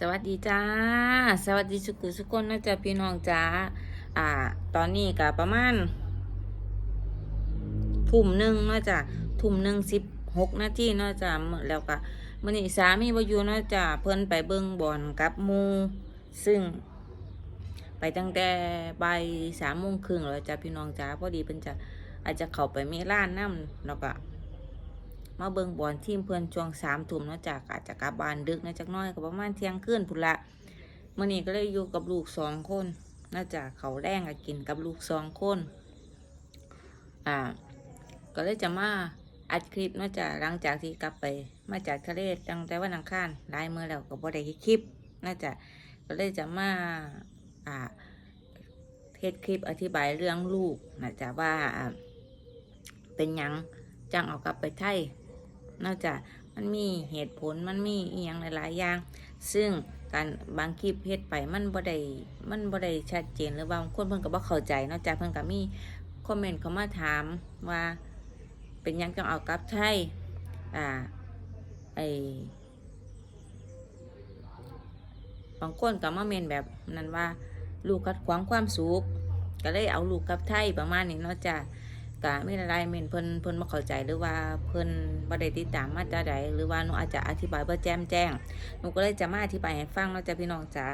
สวัสดีจ้า สวัสดีสุกุสุกคนนะจ๊ะพี่น้องจ้า อ่า ตอนนี้ก็ประมาณทุ่มหนึ่งเนาะจ้ะทุ่มหนึ่งสิบหกนาทีเนาะจ้ะมื้อแล้วก็มื้อนี้สามีบ่อยู่เนาะจ้ะเพิ่นไปเบิ่งบอลกับมูซึ่ง ไปตั้งแต่บ่ายสามโมงครึ่งแล้วจ้ะพี่น้องจ้าพอดีเพิ่นจะอาจจะเข้าไปมีร้านน้ำแล้วก็ มาเบิงบอลทีมเพื่อนช่วงสามทุ่มนาะจากอาจจะกลับบ้านดึกนะจักน้อยก็ประมาณเที่ยงคืนพุ่นละเมื่อนี้ก็เลยอยู่กับลูกสองคนน่าจะเขาแรงอะกินกับลูกสองคน อ่า ก็เลยจะมาอัดคลิปเนาจากหลังจากที่กลับไป มาจากทะเลตั้งแต่วันอังคารได้เมื่อแล้วก็บ่ได้คลิปน่าจะก็เลยจะมาอ่าเทศคลิปอธิบายเรื่องลูกน่าจะว่าเป็นยังจังเอากลับไปไทย นอกจากมันมีเหตุผลมันมีอีหยังหลาย ๆ อย่าง ซึ่งการบางคลิปเฮ็ดไปมันบ่ได้มันบ่ได้ชัดเจนหรือบางคนเพิ่นก็บ่เข้าใจนอกจากเพิ่นก็มีคอมเมนต์เข้ามาถามว่าเป็นยังจังเอากลับไทยอ่าไอบางคนก็มาเมนแบบนั้นว่า ลูกขัดขวางความสุขก็เลยเอาลูกกลับไทยประมาณนี้นาะจ้ะก็ ไม่ได้ไรเมนเพิ่นเพิ่นมาเข้าใจหรือว่าเพิ่นบ่ได้ติดตามมาจากใดหรือว่าหนูอาจจะอธิบายบ่แจ่มแจ้งหนูก็เลยจะมาอธิบายให้ฟังเนาะจ้ะพี่น้องจ้ะ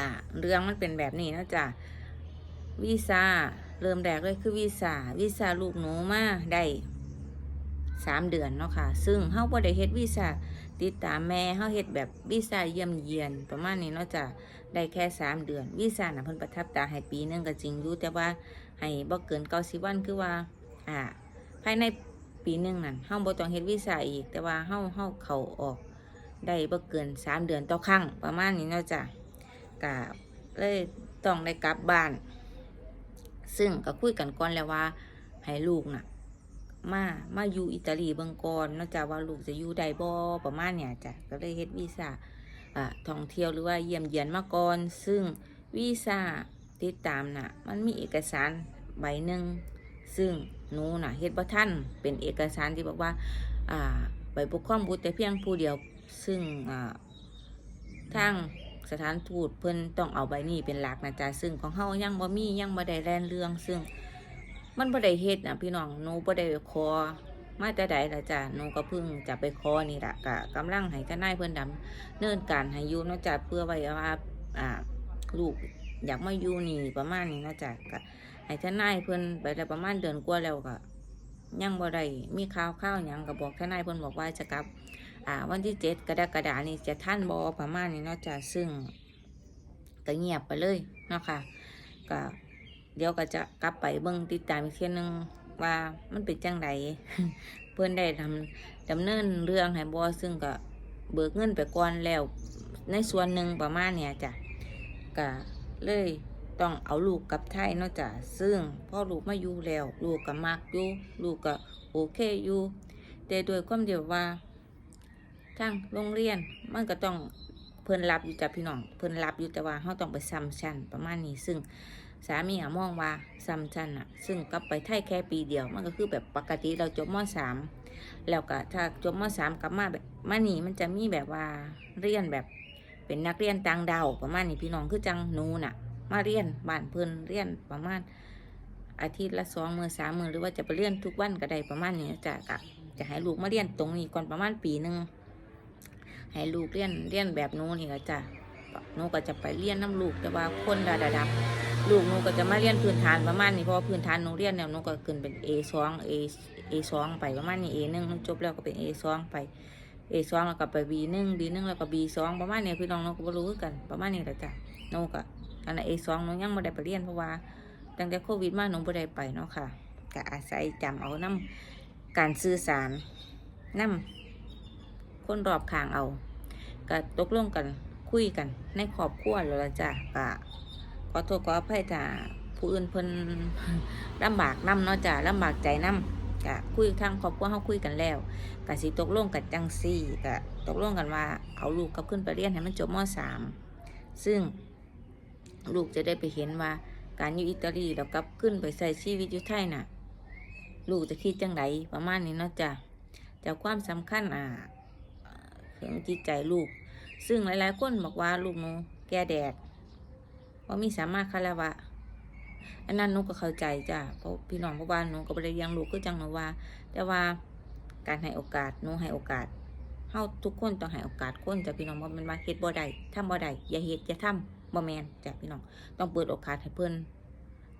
อ่าเรื่องมันเป็นแบบนี้เนาะจ้ะวีซ่าเริ่มแรกเลยคือวีซ่าวีซ่าลูกหนูมาได้ สามเดือนเนาะค่ะ ซึ่งเฮาบ่ได้เฮ็ดวีซ่าติดตามแม่เฮาเฮ็ดแบบวีซ่าเยี่ยมเยียน ประมาณนี้เนาะจ้ะได้แค่สามเดือนวีซ่าน่ะเพิ่นประทับตาให้ปีนึงก็จริงอยู่แต่ว่าให้บ่เกินเก้าสิบวันคือว่าอ่าภายในปีหนึ่งนั่นเฮาบ่ต้องเฮ็ดวีซ่าอีก แต่ว่าเฮาเฮาเข้าออก ได้บ่เกินสามเดือนต่อครั้งประมาณนี้เนาะจ้ะก็เลยต้องได้กลับบ้าน ซึ่งก็คุยกันก่อนแล้วว่าให้ลูกน่ะ มา มาอยู่อิตาลีเบิ่งก่อนนาะจ้ะว่าลูกจะอยู่ไดบ่ประมาณเนี่ยจ้ะก็เลยเฮ็ดวีซ่าอ่าท่องเที่ยวหรือว่าเยี่ยมเยียนมาก่อน ซึ่งวีซ่าติดตามน่ะ มันมีเอกสารใบหนึ่งซึ่งหนูน่ะเฮ็ดบ่ทันเป็นเอกสารที่บอกว่าอ่าใบปกครองบุตรแต่เพียงผู้เดียว ซึ่งอ่าทางสถานทูตเพิ่นต้องเอาใบนี้เป็นหลักนะจ๊ะซึ่งของเฮายังบ่มียังบ่ได้แลนเรื่องซึ่ง มันบ่ได้เฮ็ดนะพี่น้องหนูบ่ได้ขอมาแต่ใดละจ้ะหนูก็เพิ่งจะไปขอนี่ละก็กำลังให้ทนายเพิ่นดำเนินการให้อยู่นะจ้ะเพื่อไว้ว่าอ่าลูกอยากมาอยู่นี่ประมาณนี้นะจ๊ะก็ให้ทนายเพิ่นไปได้วประมาณเดือนกว่าแล้วก็ยังบ่ได้มีข่าวข่าวหยังก็บอกทนายเพิ่นบอกว่าจะกลับ อ่า วันที่เจ็ดกรกฎานี่จะท่านบ่ประมาณนี้เนาะจ้ะซึ่งก็เงียบไปเลยเนาะค่ะก็ เดี๋ยวก็จะกลับไปเบิ่งติดตามอีกเทีนึงว่ามันเป็นจังไดเพิ่อนได้ทำดำเนินเรื่องให้บ่ซึ่งก็เบิกเงินไปก่อนแล้ว ในส่วนหนึ่งประมาณเนี้ยจ้ะก็เลยต้องเอาลูกกลับไทยเนาะจ้ะซึ่งพ่อลูกมาอยู่แล้ว ลูกก็มักอยู่ลูกก็โอเคอยู่แต่โดวยความเดียวว่าทางโรงเรียนมันก็ต้องเพิ่นรับอยู่จ้ะพี่น้องเพิ่นรับอยู่แต่ว่าเราต้องไปซ้ำชั้นประมาณนี้ซึ่ง สามีอะมองว่าซ้ำชั้นอะซึ่งกลับไปไทยแค่ปีเดียว มันก็คือแบบปกติเราจบมสามแล้วก็ถ้าจบมสามกลับมาแบบมานี่มันจะมีแบบว่าเรียนแบบเป็นนักเรียนต่างดาวประมาณนี้พี่น้องคือจังนูน่ะ มาเรียนบ้านเพิ่นเรียนประมาณอาทิตย์ละสองมือสามมือหรือว่าจะไปเรียนทุกวันก็ได้ประมาณนี้จะกะจะให้ลูกมาเรียนตรงนี้ก่อนประมาณปีหนึ่งให้ลูกเรียนเรียนแบบนู้นนี่ก็จะนู้ก็จะไปเรียนน้ำลูกแต่ว่าคนระดับ ลูกหนูก็จะมาเรียนพื้นฐานประมาณนี้เพราะว่าพื้นฐานหนูเรียนเนี่ยหนูก็ขึ้นเป็น A สอง A A สองไปประมาณนี้ A หนึ่งจบแล้วก็เป็น A สองไป A สองแล้วก็ไป B หนึ่ง B หนึ่งแล้วก็ B สองประมาณนี้พี่น้องเราก็บ่รู้คือกันประมาณนี้แหละจ้ะหนูก็อันนั้น A สองหนูยังไม่ได้ไปเรียนเพราะว่าตั้งแต่โควิดมาหนูไม่ได้ไปเนาะค่ะก็อาศัยจำเอาน้ำการสื่อสารน้ำคนรอบข้างเอาก็ตกลงกันคุยกันในครอบครัวแล้วล่ะจ้ะก็ ขอโทษขออภัยจ้ะผู้อื่นเพิ่นลำบากน้ำเนาะจ้ะลำบากใจน้ำก็คุยทางครอบครัวเขาคุยกันแล้วกสิตกลงกันจังซี่ก็ตกลงกันว่าเอาลูกกลับขึ้นไปเรียนให้มันจบมสามซึ่งลูกจะได้ไปเห็นว่าการอยู่อิตาลีแล้วกลับขึ้นไปใส่ชีวิตอยู่ไทยน่ะ ลูกจะคิดจังไรประมาณนี้เนาะจ้ะจากความสำคัญอ่าถึงจิตใจลูก ซึ่งหลายๆคนบอกว่าลูกหนูแก่แดด ว่ามีสามารถคารวะ อันนั้นหนูก็เข้าใจจ้ะเพราะพี่น้องเพราะว่าหนูก็บ่ได้เลี้ยงลูกคือจังหนูว่า แต่ว่าการให้โอกาสหนูให้โอกาสเฮาทุกคนต้องให้โอกาสคนจ้ะพี่น้องบ่แม่นว่าเฮ็ดบ่ได้ทำบ่ได้อย่าเฮ็ดอย่าทำบ่แมนจ้ะพี่น้องต้องเปิดโอกาสให้เพิ่น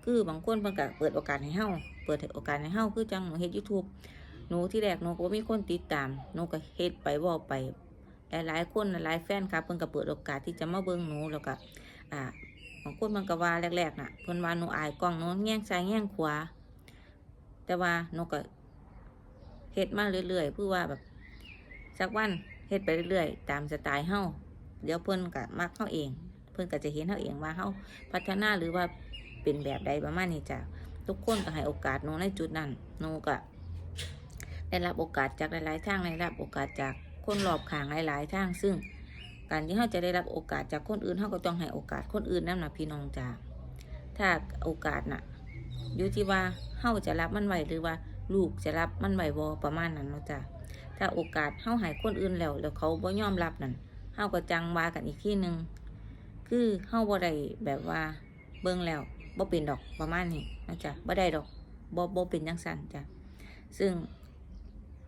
คือบางคนเพิ่นก็เปิดโอกาสให้เฮาเปิดโอกาสให้เฮาคือจังหนูเฮ็ด YouTube หนูที่แรกหนูก็มีคนติดตามหนูก็เฮ็ดไปว้าไปหลายๆคนหลายแฟนครับเพิ่นก็เปิดโอกาสที่จะมาเบิ่งหนูแล้วก็อ่า บางคนมันก็ว่าแรกๆน่ะเพิ่นว่าหนูอายกล้องหนูแง่งซ้ายแง่งขวา แต่ว่าหนูก็เฮ็ดมาเรื่อยๆเพื่อว่าแบบสักวันเฮ็ดไปเรื่อยๆ ตามสไตล์เฮาเดี๋ยวเพิ่นก็มักเฮาเอง เพิ่นก็จะเห็นเฮาเองว่าเฮาพัฒนาหรือว่าเป็นแบบใดประมาณนี้จ้ะทุกคนก็ให้โอกาสหนูในจุดนั้นหนูก็ได้รับโอกาสจากหลายๆทางได้รับโอกาสจากคนรอบข้างหลายๆทางซึ่ง การที่เราจะได้รับโอกาสจากคนอื่นเราก็ต้องให้โอกาสคนอื่นนั่นนะพี่น้องจ้าถ้าโอกาสน่ะอยู่ที่ว่าเฮาจะรับมันไหวหรือว่าลูกจะรับมันไหวบ่ประมาณนั้นเนาะจ้าถ้าโอกาสเฮาให้คนอื่นแล้วแล้วเขาบ่ยอมรับนั่นเฮาก็จังว่ากันอีกที่หนึ่งคือเฮาบ่ได้แบบว่าเบิ่งแล้วบ่เป็นดอกประมาณนี้นะจ๊ะบ่ได้ดอกบ่บ่เป็นจังซั่นจ้ะซึ่ง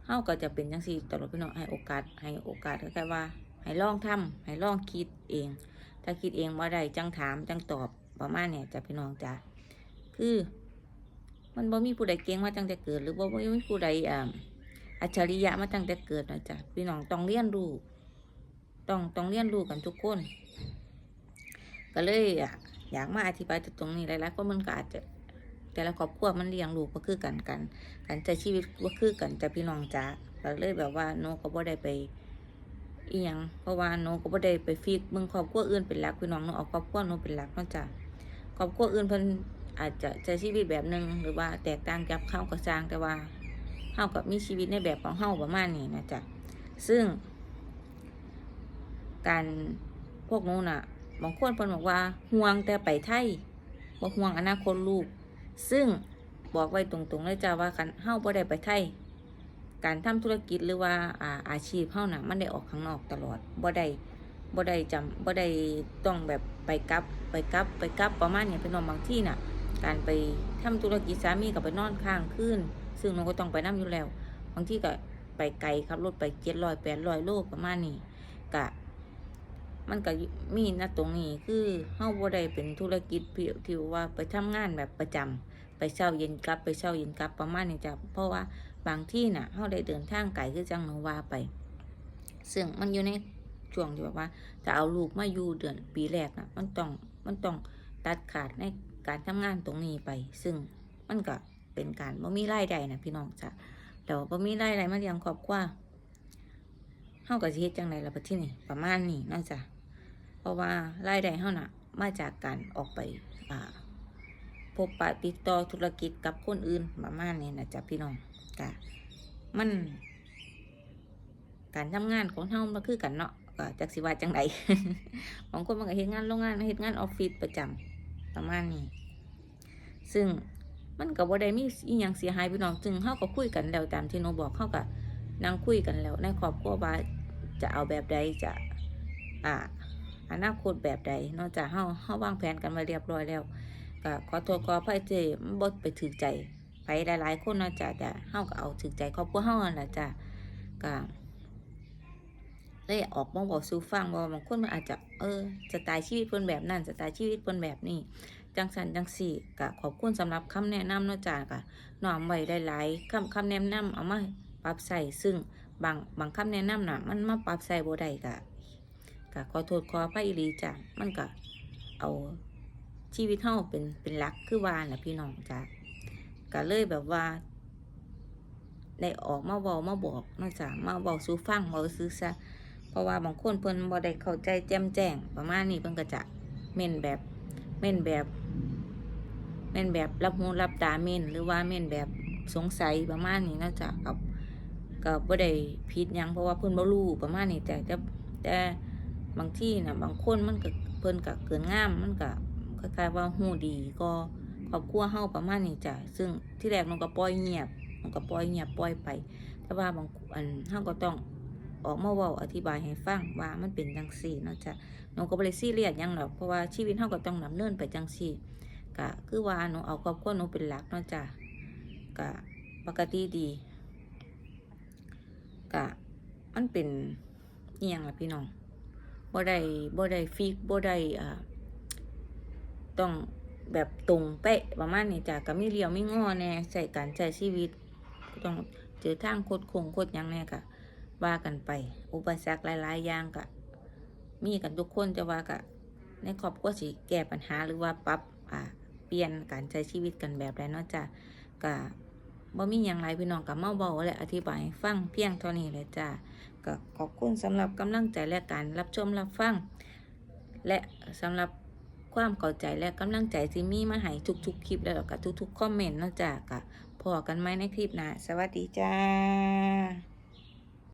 เฮาก็จะเป็นจังซี่ตลอดพี่น้องให้โอกาสให้โอกาสก็แค่ว่า ให้ลองทำให้ลองคิดเอง ถ้าคิดเองว่าได้จังถามจังตอบประมาณเนี่ยจะพี่น้องจ้ะคือ มันบ่มีผู้ใดเก่งมาตั้งแต่เกิด หรือบ่มีผู้ใดอ่าอัจฉริยะมาตั้งแต่เกิดนะจ้ะพี่น้องต้องเรียนรู้ต้องต้องเรียนรู้กันทุกคน ก็เลยอยากมาอธิบายตรงนี้หลายๆคนมันก็อาจจะแต่ละครอบครัวมันเลี้ยงลูกก็คือกันกันการใช้ชีวิตก็คือกันจะพี่น้องจ้ะก็เลยแบบว่าโนก็บ่ได้ไป อีหยังเพราะว่าหนูก็บ่ได้ไปฟิกเบิ่งครอบครัวอื่นเป็นหลักพี่น้องหนูเอาครอบครัวหนูเป็นหลักนาะจ้ะครอบครัวอื่นเพิ่นอาจจะใช้ชีวิตแบบหนึ่งหรือว่าแตกต่างจากเฮาก็สร้างแต่ว่าเฮาก็มีชีวิตในแบบของเฮาประมาณนี้นะจ้ะซึ่ง การพวกนูน่ะบางคนเพิ่นบอกว่าห่วงแต่ไปไทยบ่ห่วงอนาคตลูก ซึ่งบอกไว้ตรงๆเลยจ้ะว่าคันเฮาบ่ได้ไปไทย การทำธุรกิจหรือว่าอาอาชีพเฮาน่ะมันได้ออกข้างนอกตลอดบ่ได้บ่ได้จำบ่ได้ต้องแบบไปกลับไปกลับไปกลับประมาณเนี้พี่น้องบางที่น่ะ การไปทำธุรกิจสามีก็ไปนอนค้างคืนซึ่งหนูก็ต้องไปนํอยู่แล้ว บางที่ก็ไปไกลขับรถไป700 800โลประมาณนี้ก็มันก็มีนะตรงนี้คือเฮาบ่ได้เป็นธุรกิจที่ที่ว่าไปทำงานแบบประจำไปเช้าเย็นกลับ ไปเช้าเย็นกลับประมาณนี้จ้ะเพราะว่า บางที่น่ะเขาได้เดินทางไกลคือจังหนูว่าไป ซึ่งมันอยู่ในช่วงที่แบบว่าจะเอาลูกมาอยู่เดือนปีแรกน่ะ มันต้องมันต้องตัดขาดในการทำงานตรงนี้ไป ซึ่งมันก็เป็นการบ่มีรายได้นะพี่น้องจ้ะแล้วบ่มีรายได้มาเลี้ยงครอบครัวเฮาก็สิเฮ็ดจังไดล่ะประเทศนี้ประมาณนี้เนาะจ้ะเพราะว่ารายได้เฮาน่ะ มาจากการออกไปอ่า พบปะติดต่อธุรกิจกับคนอื่นประมาณนี้นะจ๊ะพี่น้องกะมัน การทำงานของเฮามันคือกันเนาะก็จักสิว่าจังไดบางคนมันก็เฮ็ดงานโรงงานเฮ็ดงานออฟฟิศประจำประมาณนี้ ซึ่งมันก็บ่ได้มีอีหยังเสียหายพี่น้องจึงเฮาก็คุยกันแล้วตามที่หนูบอกเฮาก็นั่งคุยกันแล้วในครอบครัวว่าจะเอาแบบใดจะอ่าอนาคตแบบใดนอกจากเฮาเฮาวางแผนกันไว้เรียบร้อยแล้ว ก็ขอโทษขออภัยเจมันบ่ไปถึกใจไปหลายๆคนนาะจ้ะจะเฮาก็เอาถึกใจครอบครัวเฮานั่นแหละจ้ะก็เลยออกมาบอกสู่ฟังว่าบางคนมันอาจจะเออสไตล์ชีวิตเพิ่นแบบนั้นสไตล์ชีวิตเพิ่นแบบนี้จังสันจังสี่ก็ขอบคุณสำหรับคำแนะนำเนาะจ้ะก็น้อมไว้หลายๆคำคำแนะนำเอามาปรับใส่ซึ่งบางบางคำแนะนำน่ะ มันมาปรับใส่บ่ได้ก็ก็ขอโทษขออภัยอีหลีจ้ะมันก็เอา ชีวิตเฮาเป็นเป็นหลักคือวาน่ะพี่น้องจ้ะก็เลยแบบว่าได้ออกมาเว้ามาบอกนอกจากมาเว้าสู่ฟังเว้าซื้อซะเพราะว่าบางคนเพิ่นบ่ได้เข้าใจแจ่มแจ้ง ประมาณนี้เพิ่นก็จะเม่นแบบเม่นแบบเม่นแบบรับหูรับตาเม่นหรือว่าเม่นแบบสงสัยประมาณนี้นอกจากกับก็บ่ได้ผิดยังเพราะว่าเพิ่นบ่รู้ประมาณนี้แต่แต่แต่บางที่น่ะบางคนมันก็เพิ่นก็เกินงามมันก็ ล้ายๆว่าฮู้ดีก็ครอบครัวเฮาประมาณนี้จ้ะซึ่งที่แรกมันก็ปล่อยเงียบมันก็ปล่อยเงียบปล่อยไป แต่ว่าบางอันเฮาก็ต้องออกมาเว้าอธิบายให้ฟังว่ามันเป็นจังซี่เนาะจ้ะหนูก็บ่ได้ซีเรียสหยังหรอกเพราะว่าชีวิตเฮาก็ต้องดำเนินไปจังซี่ก็คือว่าหนูเอาครอบครัวหนูเป็นหลักเนาะจ้ะก็ปกติดีก็มันเป็นเอียงล่ะพี่น้องบ่ได้บ่ได้ฟิกบ่ได้อ่า ต้องแบบตรงเป๊ะประมาณนี้จ้ะก็ไมีเลี้ยวไมีงอแน่ใช้การใช้ชีวิต ต้องเจอทางโคดโคงโคดหยังแน่ก็ว่ากันไป อุปสรรคหลายๆอย่างก็มีกันทุกคนจะว่าก็ในครอบครัวสิแก้ปัญหาหรือว่าปรับอ่าเปลี่ยนการใช้ชีวิตกันแบบใดเนาะจ้ะก็บ่มีหยังไรพี่น้องก็มาเว้าและอธิบายฟังเพียงเท่านี้เลยจ้ะก็ขอบคุณสำหรับกำลังใจและการรับชมรับฟัง และสำหรับ ความเข้าใจและกำลังใจที่มีมาให้ทุกๆคลิปแล้วก็ทุกๆคอมเมนต์นะจ๊ะกะพอกันไหมในคลิปนะสวัสดีจ้า